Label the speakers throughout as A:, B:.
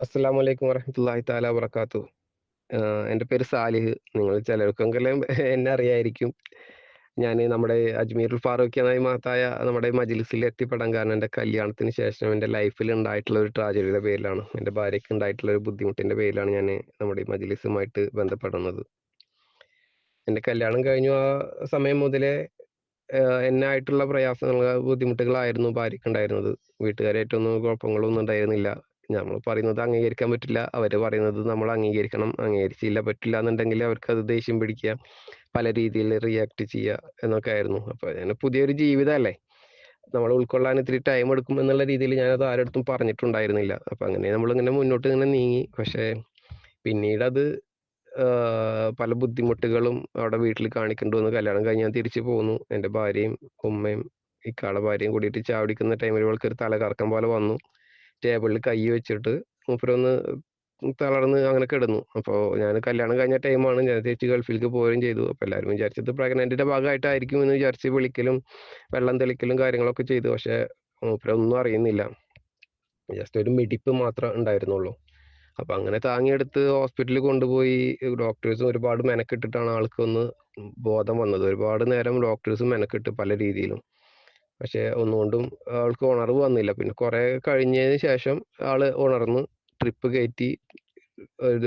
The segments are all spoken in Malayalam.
A: അസ്സലാമു അലൈക്കും വറഹ്മത്തുള്ളാഹി തആല വബറകാത്തു. ആഹ് എന്റെ പേര് സാലിഹ്. നിങ്ങൾ ചിലർക്കെങ്കിലും എന്നെ അറിയായിരിക്കും. ഞാൻ നമ്മുടെ അജ്മീർ ഫാറൂഖ് എന്ന മഹത്തായ നമ്മുടെ മജ്‌ലിസിൽ എത്തിപ്പെടാൻ കാരണം എന്റെ കല്യാണത്തിന് ശേഷം എന്റെ ലൈഫിൽ ഉണ്ടായിട്ടുള്ള ഒരു ട്രാജഡിയുടെ പേരിലാണ്. എന്റെ ഭാര്യയ്ക്ക് ഉണ്ടായിട്ടുള്ള ഒരു ബുദ്ധിമുട്ടിന്റെ പേരിലാണ് ഞാൻ നമ്മുടെ മജ്‌ലിസുമായിട്ട് ബന്ധപ്പെടുന്നത്. എന്റെ കല്യാണം കഴിഞ്ഞു ആ സമയം മുതലേ എന്നായിട്ടുള്ള പ്രയാസങ്ങൾ ബുദ്ധിമുട്ടുകളായിരുന്നു ഭാര്യയ്ക്കുണ്ടായിരുന്നത്. വീട്ടുകാരായിട്ടൊന്നും കുഴപ്പങ്ങളൊന്നും ഉണ്ടായിരുന്നില്ല. നമ്മൾ പറയുന്നത് അംഗീകരിക്കാൻ പറ്റില്ല. അവർ പറയുന്നത് നമ്മൾ അംഗീകരിക്കണം. അംഗീകരിച്ചില്ല പറ്റില്ല എന്നുണ്ടെങ്കിൽ അവർക്ക് അത് ദേഷ്യം പിടിക്കുക. പല രീതിയിൽ റിയാക്ട് ചെയ്യുക എന്നൊക്കെ ആയിരുന്നു. അപ്പോൾ അങ്ങനെ പുതിയൊരു ജീവിതമല്ലേ. നമ്മൾ ഉൾക്കൊള്ളാൻ ഇത്തിരി ടൈം എടുക്കും എന്നുള്ള രീതിയിൽ ഞാനത് ആരടുത്തും പറഞ്ഞിട്ടുണ്ടായിരുന്നില്ല. അപ്പൊ അങ്ങനെ നമ്മൾ ഇങ്ങനെ മുന്നോട്ട് ഇങ്ങനെ നീങ്ങി. പക്ഷേ പിന്നീട് അത് പല ബുദ്ധിമുട്ടുകളും അവിടെ വീട്ടിൽ കാണിക്കേണ്ടി വന്നു. കല്യാണം കഴിഞ്ഞ് ഞാൻ തിരിച്ചു പോന്നു. എന്റെ ഭാര്യയും ഉമ്മയും ഇക്കാടെ ഭാര്യയും കൂടിയിട്ട് ചാവടിക്കുന്ന ടൈമിൽ ഇവൾക്ക് ഒരു തലകറക്കം പോലെ വന്നു. ടേബിളിൽ കൈ വെച്ചിട്ട് മൂപ്പരൊന്ന് തളർന്ന് അങ്ങനെ കിടന്നു. അപ്പോൾ ഞാൻ കല്യാണം കഴിഞ്ഞ ടൈമാണ്. ഞാൻ തിരിച്ച് ഗൾഫിലേക്ക് പോവുകയും ചെയ്തു. അപ്പോൾ എല്ലാവരും വിചാരിച്ചത് പ്രഗ്നന്റിന്റെ ഭാഗമായിട്ടായിരിക്കും എന്ന് വിചാരിച്ച് വിളിക്കലും വെള്ളം തെളിക്കലും കാര്യങ്ങളൊക്കെ ചെയ്തു. പക്ഷേ മൂപ്പരൊന്നും അറിയുന്നില്ല. ജസ്റ്റ് ഒരു മിടിപ്പ് മാത്രം ഉണ്ടായിരുന്നുള്ളൂ. അപ്പൊ അങ്ങനെ താങ്ങിയെടുത്ത് ഹോസ്പിറ്റലിൽ കൊണ്ടുപോയി ഡോക്ടേഴ്സും ഒരുപാട് മെനക്കെട്ടിട്ടാണ് ആൾക്കൊന്ന് ബോധം വന്നത്. ഒരുപാട് നേരം ഡോക്ടേഴ്സും മെനക്കെട്ട് പല രീതിയിലും. പക്ഷേ ഒന്നുകൊണ്ടും ആൾക്ക് ഉണർവ് വന്നില്ല. പിന്നെ കുറെ കഴിഞ്ഞതിന് ശേഷം ആൾ ഉണർന്ന് ട്രിപ്പ് കയറ്റി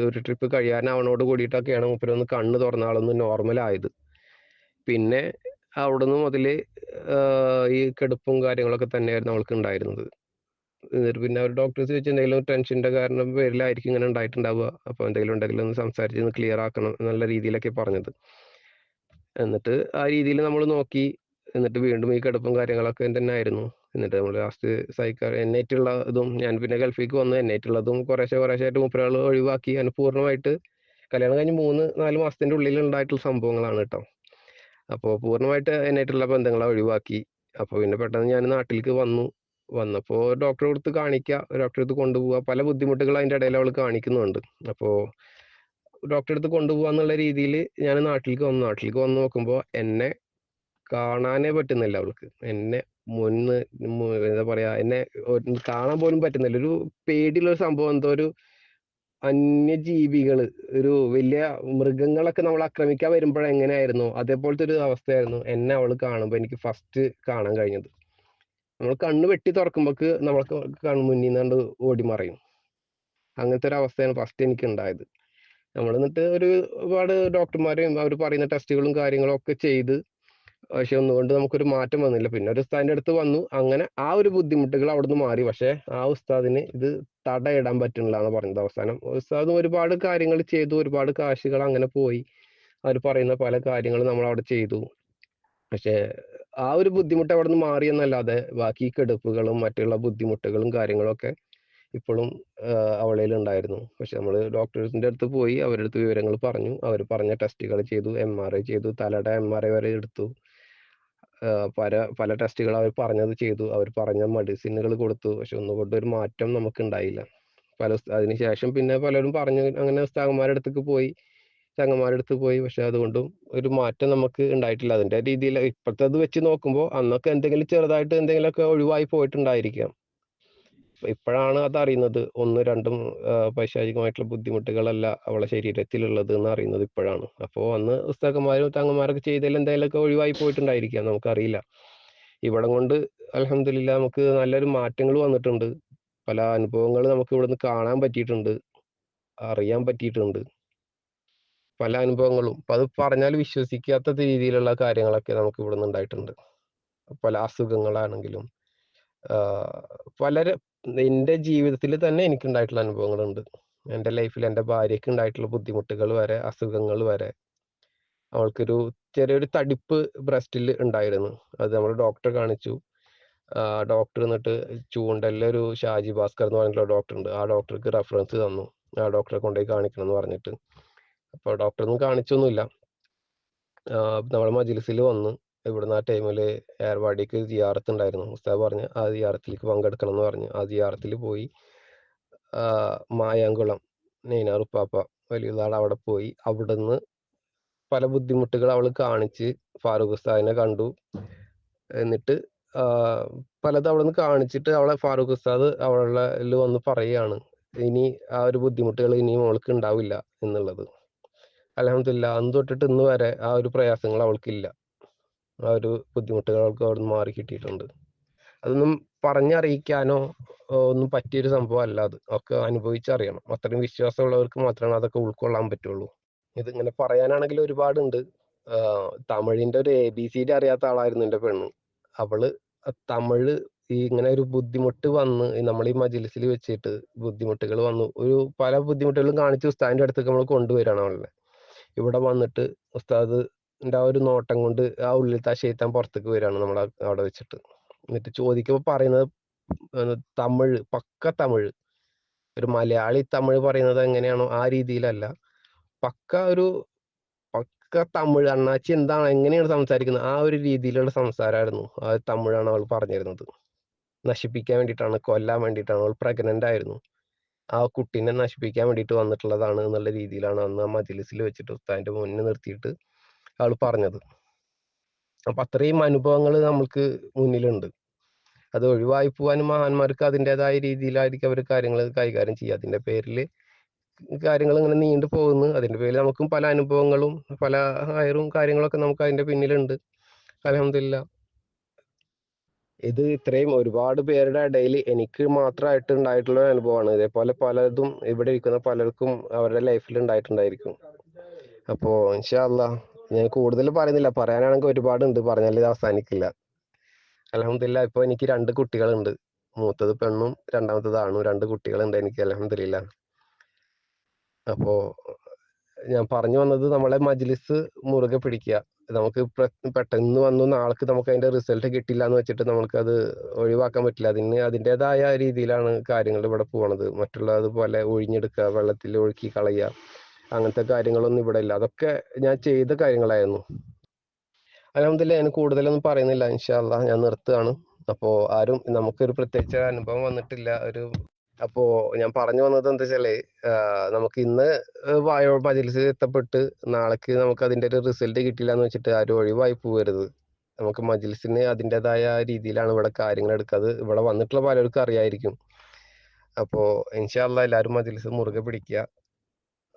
A: ഒരു ട്രിപ്പ് കഴിയാനാവണോട് കൂടിയിട്ടൊക്കെയാണ് മൂപ്പരൊന്ന് കണ്ണ് തുറന്ന ആളൊന്ന് നോർമൽ ആയത്. പിന്നെ അവിടുന്ന് മുതൽ ഈ കെടുപ്പും കാര്യങ്ങളൊക്കെ തന്നെയായിരുന്നു അവൾക്ക് ഉണ്ടായിരുന്നത്. എന്നിട്ട് പിന്നെ അവർ ഡോക്ടേഴ്സ് ചോദിച്ചു എന്തെങ്കിലും ടെൻഷന്റെ കാരണം പേരിലായിരിക്കും ഇങ്ങനെ ഉണ്ടായിട്ടുണ്ടാവുക. അപ്പോൾ എന്തെങ്കിലും ഉണ്ടെങ്കിലും ഒന്ന് സംസാരിച്ച് ഒന്ന് ക്ലിയർ ആക്കണം എന്നുള്ള രീതിയിലൊക്കെ പറഞ്ഞത്. എന്നിട്ട് ആ രീതിയിൽ നമ്മൾ നോക്കി. എന്നിട്ട് വീണ്ടും ഈ കിടപ്പും കാര്യങ്ങളൊക്കെ തന്നെ ആയിരുന്നു എന്നിട്ട് നമ്മൾ ലാസ്റ്റ് സൈക്കാ എന്നായിട്ടുള്ള ഇതും ഞാൻ പിന്നെ ഗൾഫിലേക്ക് വന്നു. എന്നേറ്റുള്ളതും കുറേശ്ശെ കുറേശ്ശെ മൂപ്പരാൾ ഒഴിവാക്കി. അങ്ങനെ പൂർണമായിട്ട് കല്യാണം കഴിഞ്ഞ് 3, 4 മാസത്തിന്റെ ഉള്ളിൽ ഉണ്ടായിട്ടുള്ള സംഭവങ്ങളാണ് കേട്ടോ. അപ്പോൾ പൂർണമായിട്ട് എന്നായിട്ടുള്ള ബന്ധങ്ങളെ ഒഴിവാക്കി. അപ്പൊ പിന്നെ പെട്ടെന്ന് ഞാൻ നാട്ടിലേക്ക് വന്നു. വന്നപ്പോൾ ഡോക്ടറെ അടുത്ത് കാണിക്കുക, ഡോക്ടറെ അടുത്ത് കൊണ്ടുപോവുക. പല ബുദ്ധിമുട്ടുകൾ അതിന്റെ ഇടയിൽ അവൾ കാണിക്കുന്നുണ്ട്. അപ്പോ ഡോക്ടറെ അടുത്ത് കൊണ്ടുപോകുക എന്നുള്ള രീതിയിൽ ഞാൻ നാട്ടിലേക്ക് വന്നു. നാട്ടിലേക്ക് വന്ന് നോക്കുമ്പോൾ എന്നെ കാണാനേ പറ്റുന്നില്ല അവൾക്ക്. എന്നെ മുന്ന് എന്താ പറയാ എന്നെ കാണാൻ പോലും പറ്റുന്നില്ല. ഒരു പേടിയുള്ള ഒരു സംഭവം എന്തോ ഒരു അന്യജീവികൾ ഒരു വലിയ മൃഗങ്ങളൊക്കെ നമ്മൾ ആക്രമിക്കാൻ വരുമ്പോൾ എങ്ങനെയായിരുന്നു അതേപോലത്തെ ഒരു അവസ്ഥയായിരുന്നു എന്നെ അവൾ കാണുമ്പോൾ എനിക്ക് ഫസ്റ്റ് കാണാൻ കഴിഞ്ഞത്. നമ്മൾ കണ്ണ് വെട്ടി തുറക്കുമ്പോക്ക് നമ്മൾക്ക് കൺമുന്നിന്നാണ്ട് ഓടി മറയും. അങ്ങനത്തെ ഒരു അവസ്ഥയാണ് ഫസ്റ്റ് എനിക്ക് ഉണ്ടായത്. നമ്മൾ എന്നിട്ട് ഒരു ഒരുപാട് ഡോക്ടർമാരെയും അവർ പറയുന്ന ടെസ്റ്റുകളും കാര്യങ്ങളും ഒക്കെ ചെയ്ത് പക്ഷെ ഒന്നുകൊണ്ട് നമുക്കൊരു മാറ്റം വന്നില്ല. പിന്നെ ഒരു ഉസ്താദിന്റെ അടുത്ത് വന്നു. അങ്ങനെ ആ ഒരു ബുദ്ധിമുട്ടുകൾ അവിടുന്ന് മാറി. പക്ഷെ ആ ഉസ്താദിന് ഇത് തടയിടാൻ പറ്റുന്നില്ല എന്ന് പറഞ്ഞത് അവസാനം. ഉസ്താദ് ഒരുപാട് കാര്യങ്ങൾ ചെയ്തു. ഒരുപാട് കാശുകൾ അങ്ങനെ പോയി. അവർ പറയുന്ന പല കാര്യങ്ങളും നമ്മൾ അവിടെ ചെയ്തു. പക്ഷേ ആ ഒരു ബുദ്ധിമുട്ട് അവിടുന്ന് മാറി എന്നല്ലാതെ ബാക്കി കെടുപ്പുകളും മറ്റുള്ള ബുദ്ധിമുട്ടുകളും കാര്യങ്ങളൊക്കെ ഇപ്പോഴും അവളയിൽ ഉണ്ടായിരുന്നു. പക്ഷെ നമ്മൾ ഡോക്ടേഴ്സിന്റെ അടുത്ത് പോയി അവരുടെ അടുത്ത് വിവരങ്ങൾ പറഞ്ഞു. അവർ പറഞ്ഞ ടെസ്റ്റുകൾ ചെയ്തു. എം ആർ ഐ ചെയ്തു. തലയുടെ എം ആർ ഐ വരെ എടുത്തു. പല പല ടെസ്റ്റുകൾ അവർ പറഞ്ഞത് ചെയ്തു. അവർ പറഞ്ഞ മെഡിസിനുകൾ കൊടുത്തു. പക്ഷെ ഒന്നുകൊണ്ടും ഒരു മാറ്റം നമുക്ക് ഉണ്ടായില്ല. പല അതിനുശേഷം ശേഷം പിന്നെ പലരും പറഞ്ഞു അങ്ങനെ ഉസ്താദുമാരുടെ അടുത്തേക്ക് പോയി. ചങ്ങന്മാരുടെ അടുത്ത് പോയി. പക്ഷെ അതുകൊണ്ടും ഒരു മാറ്റം നമുക്ക് ഉണ്ടായിട്ടില്ല. അതിന്റെ രീതിയിൽ അത് വെച്ച് നോക്കുമ്പോൾ അന്നൊക്കെ എന്തെങ്കിലും ചെറുതായിട്ട് എന്തെങ്കിലുമൊക്കെ ഒഴിവായി പോയിട്ടുണ്ടായിരിക്കാം. ഇപ്പോഴാണ് അത് അറിയുന്നത് ഒന്നും രണ്ടും പൈശാചികമായിട്ടുള്ള ബുദ്ധിമുട്ടുകളല്ല അവളെ ശരീരത്തിലുള്ളത് എന്ന് അറിയുന്നത് ഇപ്പോഴാണ്. അപ്പോ അന്ന് ഉസ്താദുമാരും തങ്ങന്മാരൊക്കെ ചെയ്തതിൽ എന്തെങ്കിലുമൊക്കെ ഒഴിവായി പോയിട്ടുണ്ടായിരിക്കാം. നമുക്കറിയില്ല. ഇവിടം കൊണ്ട് അലഹമില്ല നമുക്ക് നല്ലൊരു മാറ്റങ്ങൾ വന്നിട്ടുണ്ട്. പല അനുഭവങ്ങൾ നമുക്ക് ഇവിടുന്ന് കാണാൻ പറ്റിയിട്ടുണ്ട്. അറിയാൻ പറ്റിയിട്ടുണ്ട്. പല അനുഭവങ്ങളും അപ്പം അത് പറഞ്ഞാൽ വിശ്വസിക്കാത്ത രീതിയിലുള്ള കാര്യങ്ങളൊക്കെ നമുക്ക് ഇവിടുന്ന് ഉണ്ടായിട്ടുണ്ട്. പല അസുഖങ്ങളാണെങ്കിലും ആഹ് എന്റെ ജീവിതത്തിൽ തന്നെ എനിക്ക് എനിക്കുണ്ടായിട്ടുള്ള അനുഭവങ്ങളുണ്ട്. എന്റെ ലൈഫിൽ എന്റെ ഭാര്യയ്ക്ക് ഉണ്ടായിട്ടുള്ള ബുദ്ധിമുട്ടുകൾ വരെ അസുഖങ്ങൾ വരെ അവൾക്കൊരു ചെറിയൊരു തടിപ്പ് ബ്രസ്റ്റിൽ ഉണ്ടായിരുന്നു. അത് നമ്മൾ ഡോക്ടറെ കാണിച്ചു. ഡോക്ടർ എന്നിട്ട് ചൂണ്ടല്ലൊരു ഷാജി ഭാസ്കർ എന്ന് പറഞ്ഞിട്ടുള്ള ഡോക്ടർ ഉണ്ട്. ആ ഡോക്ടർക്ക് റെഫറൻസ് തന്നു. ആ ഡോക്ടറെ കൊണ്ടുപോയി കാണിക്കണം എന്ന് പറഞ്ഞിട്ട്. അപ്പോൾ ഡോക്ടറൊന്നും കാണിച്ചൊന്നുമില്ല. നമ്മൾ മജ്‌ലിസിൽ വന്നു. ഇവിടുന്ന് ആ ടൈമിൽ ഏർവാടിക്ക് സിയാറത്ത് ഉണ്ടായിരുന്നു. ഉസ്താദ് പറഞ്ഞു ആ സിയാറത്തിലേക്ക് പങ്കെടുക്കണം എന്ന് പറഞ്ഞു. ആ സിയാറത്തിൽ പോയി മായാങ്കുളം നൈനാർ ഉപ്പാപ്പ വലിയുള്ളാടെ അവിടെ പോയി. അവിടുന്ന് പല ബുദ്ധിമുട്ടുകൾ അവൾ കാണിച്ച് ഫാറൂഖ് ഉസ്താദിനെ കണ്ടു. എന്നിട്ട് പലതും അവിടുന്ന് കാണിച്ചിട്ട് അവളെ ഫാറൂഖ് ഉസ്താദ് അവളിൽ വന്ന് പറയുകയാണ്. ഇനി ആ ഒരു ബുദ്ധിമുട്ടുകൾ ഇനി മോൾക്ക് ഉണ്ടാവില്ല എന്നുള്ളത് അലഹമില്ല അന്ന് തൊട്ടിട്ട് ഇന്ന് വരെ ആ ഒരു പ്രയാസങ്ങൾ അവൾക്കില്ല ആ ഒരു ബുദ്ധിമുട്ടുകൾ അവിടെ അവിടുന്ന് മാറി കിട്ടിയിട്ടുണ്ട്. അതൊന്നും പറഞ്ഞറിയിക്കാനോ ഒന്നും പറ്റിയൊരു സംഭവം അല്ല അത്. ഒക്കെ അനുഭവിച്ചറിയണം. അത്രയും വിശ്വാസമുള്ളവർക്ക് മാത്രമാണ് അതൊക്കെ ഉൾക്കൊള്ളാൻ പറ്റുള്ളൂ. ഇതിങ്ങനെ പറയാനാണെങ്കിൽ ഒരുപാടുണ്ട്. തമിഴിന്റെ ഒരു എ ബി സി ഡി അറിയാത്ത ആളായിരുന്നു എന്റെ പെണ്ണ്. അവൾ തമിഴ് ഈ ഇങ്ങനെ ഒരു ബുദ്ധിമുട്ട് വന്ന് നമ്മൾ ഈ മജിലിസിൽ വെച്ചിട്ട് ബുദ്ധിമുട്ടുകൾ വന്നു. ഒരു പല ബുദ്ധിമുട്ടുകളും കാണിച്ച് ഉസ്താദിന്റെ അടുത്തേക്ക് നമ്മൾ കൊണ്ടുവരികയാണ് അവളെ. ഇവിടെ വന്നിട്ട് ഉസ്താദിന്റെ ആ ഒരു നോട്ടം കൊണ്ട് ആ ഉള്ളിലത്തെ ആ ശൈത്താൻ പുറത്തേക്ക് വരികയാണ് നമ്മൾ അവിടെ വെച്ചിട്ട്. എന്നിട്ട് ചോദിക്കുമ്പോൾ പറയുന്നത് തമിഴ് പക്ക തമിഴ്. ഒരു മലയാളി തമിഴ് പറയുന്നത് എങ്ങനെയാണോ ആ രീതിയിലല്ല. പക്ക ഒരു പക്ക തമിഴ് അണ്ണാച്ചി എന്താണ് എങ്ങനെയാണ് സംസാരിക്കുന്നത്? ആ ഒരു രീതിയിലുള്ള സംസാരമായിരുന്നു ആ തമിഴാണ് അവൾ പറഞ്ഞിരുന്നത്. നശിപ്പിക്കാൻ വേണ്ടിയിട്ടാണ് കൊല്ലാൻ വേണ്ടിയിട്ടാണ് അവൾ പ്രഗ്നന്റ് ആയിരുന്നു. ആ കുട്ടീനെ നശിപ്പിക്കാൻ വേണ്ടിയിട്ട് വന്നിട്ടുള്ളതാണ് എന്നുള്ള രീതിയിലാണ് അന്ന് ആ മജിലിസിൽ വെച്ചിട്ട് ഉസ്താദിന്റെ മുന്നിൽ നിർത്തിയിട്ട് അവൾ പറഞ്ഞത്. അപ്പൊ അത്രയും അനുഭവങ്ങൾ നമുക്ക് മുന്നിലുണ്ട്. അത് ഒഴിവായി പോവാനും മഹാന്മാർക്ക് അതിന്റെതായ രീതിയിലായിരിക്കും അവർ കാര്യങ്ങൾ കൈകാര്യം ചെയ്യുക. അതിന്റെ പേരിൽ കാര്യങ്ങൾ ഇങ്ങനെ നീണ്ടു പോകുന്നു. അതിന്റെ പേരിൽ നമുക്കും പല അനുഭവങ്ങളും പല ഹയറും കാര്യങ്ങളൊക്കെ നമുക്ക് അതിന്റെ പിന്നിലുണ്ട്. അലഹമില്ല ഇത് ഇത്രയും ഒരുപാട് പേരുടെ ഇടയിൽ എനിക്ക് മാത്രമായിട്ട് ഉണ്ടായിട്ടുള്ള ഒരു അനുഭവമാണ്. ഇതേപോലെ പലതും ഇവിടെ ഇരിക്കുന്ന പലർക്കും അവരുടെ ലൈഫിൽ ഉണ്ടായിട്ടുണ്ടായിരിക്കും. അപ്പോ ഇൻഷാല്ല ഞാൻ കൂടുതൽ പറയുന്നില്ല. പറയാനാണെങ്കിൽ ഒരുപാടുണ്ട്. പറഞ്ഞാൽ ഇത് അവസാനിക്കില്ല. അലഹമില്ല ഇപ്പൊ എനിക്ക് രണ്ട് കുട്ടികളുണ്ട്. മൂത്തത് പെണ്ണും രണ്ടാമത്തത് ആണും. രണ്ട് കുട്ടികളുണ്ട് എനിക്ക് അലഹമില്ല അപ്പോ ഞാൻ പറഞ്ഞു വന്നത് നമ്മളെ മജ്ലിസ് മുറുകെ പിടിക്കുക നമുക്ക് പെട്ടെന്ന് വന്നു നാൾക്ക് നമുക്ക് അതിന്റെ റിസൾട്ട് കിട്ടില്ല എന്ന് വെച്ചിട്ട് നമുക്ക് അത് ഒഴിവാക്കാൻ പറ്റില്ല. അതിന് അതിന്റെതായ രീതിയിലാണ് കാര്യങ്ങൾ ഇവിടെ പോണത്. മറ്റുള്ളതുപോലെ ഒഴിഞ്ഞെടുക്കുക വെള്ളത്തിൽ ഒഴുക്കി കളയുക അങ്ങനത്തെ കാര്യങ്ങളൊന്നും ഇവിടെ ഇല്ല. അതൊക്കെ ഞാൻ ചെയ്ത കാര്യങ്ങളായിരുന്നു. അലഹമില്ല ഞാൻ കൂടുതലൊന്നും പറയുന്നില്ല. ഇൻഷാല്ല ഞാൻ നിർത്തുകയാണ്. അപ്പോൾ ആരും നമുക്കൊരു പ്രത്യേകിച്ച് അനുഭവം വന്നിട്ടില്ല. ഒരു അപ്പോ ഞാൻ പറഞ്ഞു വന്നത് എന്താ വെച്ചാൽ നമുക്ക് ഇന്ന് വായോ മജിലിസിൽ എത്തപ്പെട്ട് നാളേക്ക് നമുക്ക് അതിന്റെ ഒരു റിസൾട്ട് കിട്ടില്ല എന്ന് വെച്ചിട്ട് ആരും ഒഴിവായി പോകരുത്. നമുക്ക് മജിൽസിന് അതിന്റെതായ രീതിയിലാണ് ഇവിടെ കാര്യങ്ങൾ എടുക്കുക. അത് ഇവിടെ വന്നിട്ടുള്ള പലർക്കും അറിയായിരിക്കും. അപ്പോ ഇൻഷാല്ല എല്ലാവരും മജ്‌ലിസ് മുറുകെ പിടിക്കുക.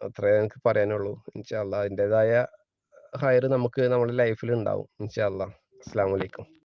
A: അത്രേ എനിക്ക് പറയാനുള്ളൂ. ഇൻഷാല്ല അതിന്റെതായ ഹയർ നമുക്ക് നമ്മുടെ ലൈഫിൽ ഉണ്ടാവും ഇൻഷാല്ല അസ്സാം വലൈക്കും